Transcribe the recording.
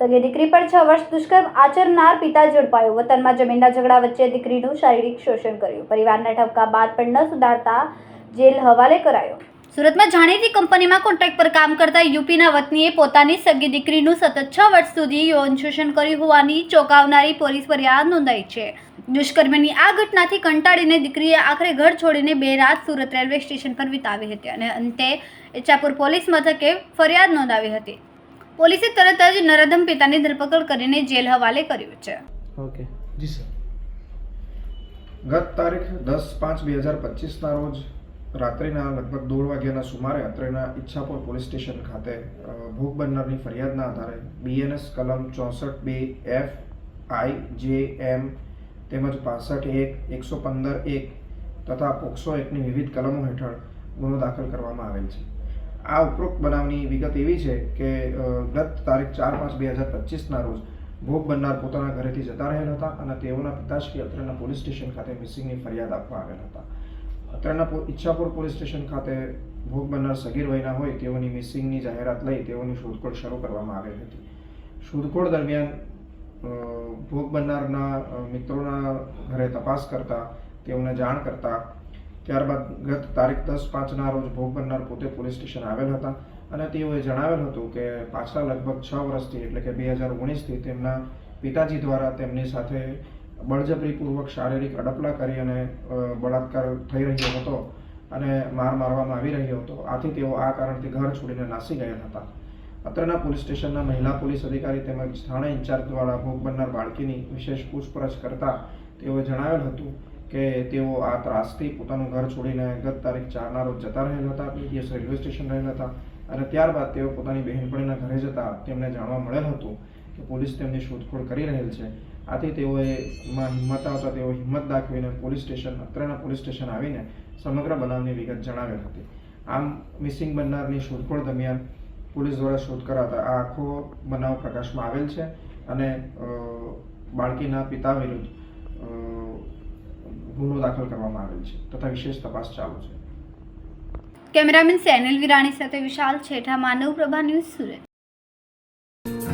સગી દીકરી પર છ વર્ષ દુષ્કર્મ આચરનાર પિતા ઝડપાયો. વતનમાં જમીનના ઝઘડા વચ્ચે દીકરીનું શારીરિક શોષણ કર્યું. પરિવારના ઠપકા બાદ પણ ન સુધારતા જેલ હવાલે કરાયો. સુરતમાં જાણીતી કંપનીમાં કોન્ટ્રાક્ટ પર કામ કરતા યુપીના વતનીએ પોતાની સગી દીકરીનું સતત છ વર્ષ સુધી યૌન શોષણ કર્યું હોવાની ચોંકાવનારી પોલીસ ફરિયાદ નોંધાઈ છે. દુષ્કર્મની આ ઘટનાથી કંટાળીને દીકરીએ આખરે ઘર છોડીને બે રાત સુરત રેલવે સ્ટેશન પર વિતાવી હતી અને અંતે ઇચ્છાપુર પોલીસ મથકે ફરિયાદ નોંધાવી હતી. પોલીસે તરત જ નરધમ પિતાની ધરપકડ કરીને જેલ હવાલે કર્યું છે. ઓકે. જી સર. ગત તારીખ દસ પાંચ બે હજાર પચીસના રોજ રાત્રિના લગભગ દોઢ વાગ્યાના સુમારે અત્રેના ઈચ્છાપુર પોલીસ સ્ટેશન ખાતે ભોગ બનનારની ફરિયાદના આધારે બીએનએસ કલમ ચોસઠ બે એફ આઈ જે એમ તેમજ પાસઠ એક, એકસો પંદર એક તથા પોક્સો એકની વિવિધ કલમો હેઠળ ગુનો દાખલ કરવામાં આવેલ છે. આ ઉપરોક્ત બનાવની વિગત એવી છે કે ગત તારીખ ચાર પાંચ બે હજાર પચીસના રોજ ભોગ બનનાર પોતાના ઘરેથી જતા રહેલા હતા અને તેઓના પિતાશ્રી અત્રેના પોલીસ સ્ટેશન ખાતે મિસિંગની ફરિયાદ આપવા આવેલ હતા. અત્રેના ઈચ્છાપુર પોલીસ સ્ટેશન ખાતે ભોગ બનનાર સગીર વયના હોય તેઓની મિસિંગની જાહેરાત લઈ તેઓની શોધખોળ શરૂ કરવામાં આવેલ હતી. શોધખોળ દરમિયાન ભોગ બનનારના મિત્રોના ઘરે તપાસ કરતા, તેઓને જાણ કરતા, ત્યારબાદ ગત તારીખ દસ પાંચના રોજ ભોગ બનનાર પોતે પોલીસ સ્ટેશન આવેલ હતા અને તેઓએ જણાવેલ હતું કે પાછલા લગભગ છ વર્ષથી એટલે કે બે હજાર ઓગણીસથી તેમના પિતાજી દ્વારા તેમની સાથે બળજબરીપૂર્વક શારીરિક અડપલા કરી અને બળાત્કાર થઈ રહ્યો હતો અને માર મારવામાં આવી રહ્યો હતો. આથી તેઓ આ કારણથી ઘર છોડીને નાસી ગયા હતા. અત્રના પોલીસ સ્ટેશનના મહિલા પોલીસ અધિકારી તેમજ થાણા ઇન્ચાર્જ દ્વારા ભોગ બનનાર બાળકીની વિશેષ પૂછપરછ કરતા તેઓએ જણાવેલ હતું કે તેઓ આ ત્રાસથી પોતાનું ઘર છોડીને ગત તારીખ ચારના રોજ જતા રહેલ હતા બે રેલવે સ્ટેશન રહેલા હતા અને ત્યારબાદ તેઓ પોતાની બહેનપણીના ઘરે જતા તેમને જાણવા મળેલ હતું. કે પોલીસ તેમની શોધખોળ કરી રહેલ છે. આથી તેઓએ માં હિંમત આવતા તેઓ હિંમત દાખવીને પોલીસ સ્ટેશન, અત્રેના પોલીસ સ્ટેશન આવીને સમગ્ર બનાવની વિગત જણાવેલ હતી. આમ મિસિંગ બનનારની શોધખોળ દરમિયાન પોલીસ દ્વારા શોધ કરાતા આ આખો બનાવ પ્રકાશમાં આવેલ છે અને બાળકીના પિતા વિરુદ્ધ ગુનો દાખલ કરવામાં આવેલ છે તથા વિશેષ તપાસ ચાલુ છે. કેમેરામેન સેનિલ વિરાણી સાથે વિશાલ છેઠા, માનવ પ્રભા ન્યૂઝ સુરત.